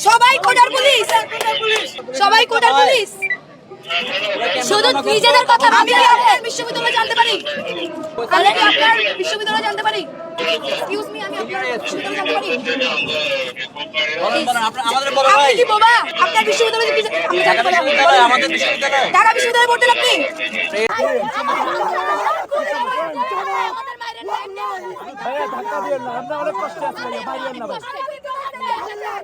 সবাই কোটার পুলিশ। সবাই কোটার পুলিশ। শুধু নিজেদের কথা আমি কি আপনার বিশ্ববিদ্যালয় জানতে পারি। আমি কি আপনার বিশ্ববিদ্যালয় জানতে পারি। এক্সকিউজ মি আমি আপনার বিশ্ববিদ্যালয় জানতে পারি। আপনি- আমাদের কি বোবা? আপনার বিশ্ববিদ্যালয় কি আপনি জানতে বিশ্ববিদ্যালয়, আমাদের বিশ্ববিদ্যালয়। ঢাকা বিশ্ববিদ্যালয়ে পড়তেন আপনি? এখন তো সবাই শান্ত কেউ স্লোগান দিচ্ছে না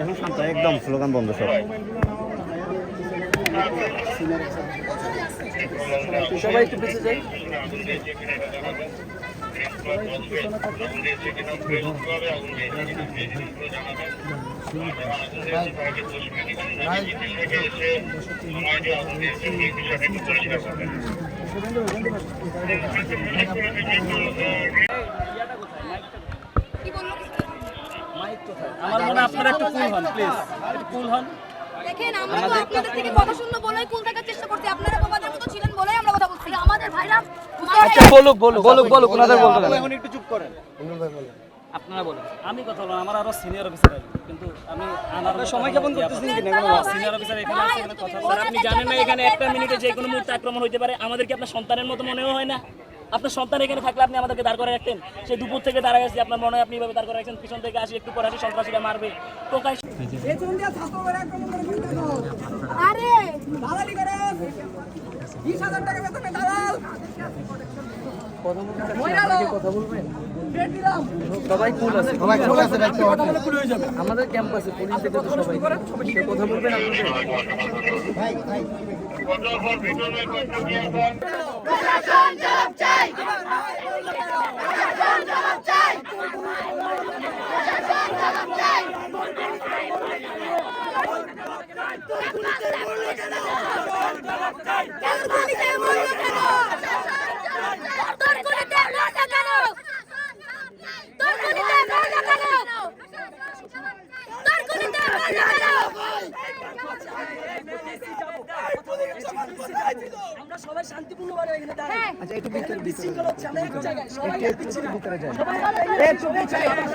এখন শান্ত একদম স্লোগান বন্ধ সব। সবাই একটু পিছিয়ে যাই কি বলল আমার মনে হয় আপনারা একটু কুল হন প্লিজ একটু কুল হন। দেখেন আমরা তো আপনাদের থেকে কথা শুনব বলেই কুল থাকার চেষ্টা করছি। আপনারা বাবাদের মতো ছিলেন বলেই আমরা কথা বলছি। আমাদের ভাইরা আচ্ছা বলুক বলুক বলুক বলুক ওনাদের বলতে দেন। এখন একটু চুপ করেন। আপনারা বলেন। আমি কথা বললাম আমার আরও সিনিয়র অফিসার আছে কিন্তু আমি আনার সময় কেমন করতেছেন কিনা? সিনিয়র অফিসার এখানে আছে কথা বলার আপনি জানেন না এখানে একটা মিনিটে যে কোনো মুহূর্তে আক্রমণ হতে পারে। আমাদের কি আপনার সন্তানের মতো মনেও হয় না? আপনার সন্তান এখানে থাকলে আপনি আমাদেরকে দাঁড় করে রাখতেন। সেই দুপুর থেকে দাঁড়া গেছে আপনার মনে হয় আপনি এভাবে দাঁড় করে রাখছেন? পিছন থেকে আসি একটু পরে আসি সন্ত্রাসীরা মারবে। টোকাই আরে! কথা বলতে চাচ্ছি, আপনারা কি কথা বলবেন? সবাই কুল আছে। আমাদের ক্যাম্পাসে পুলিশ থেকে সবাই কথা বলবেন আপনাদের। আমরা সবাই শান্তিপূর্ণভাবে এখানে দাঁড়াই। আচ্ছা একটু ভিতরে ভিতরে হচ্ছে আমরা এক জায়গায় সবাই জায়গায়। সবাই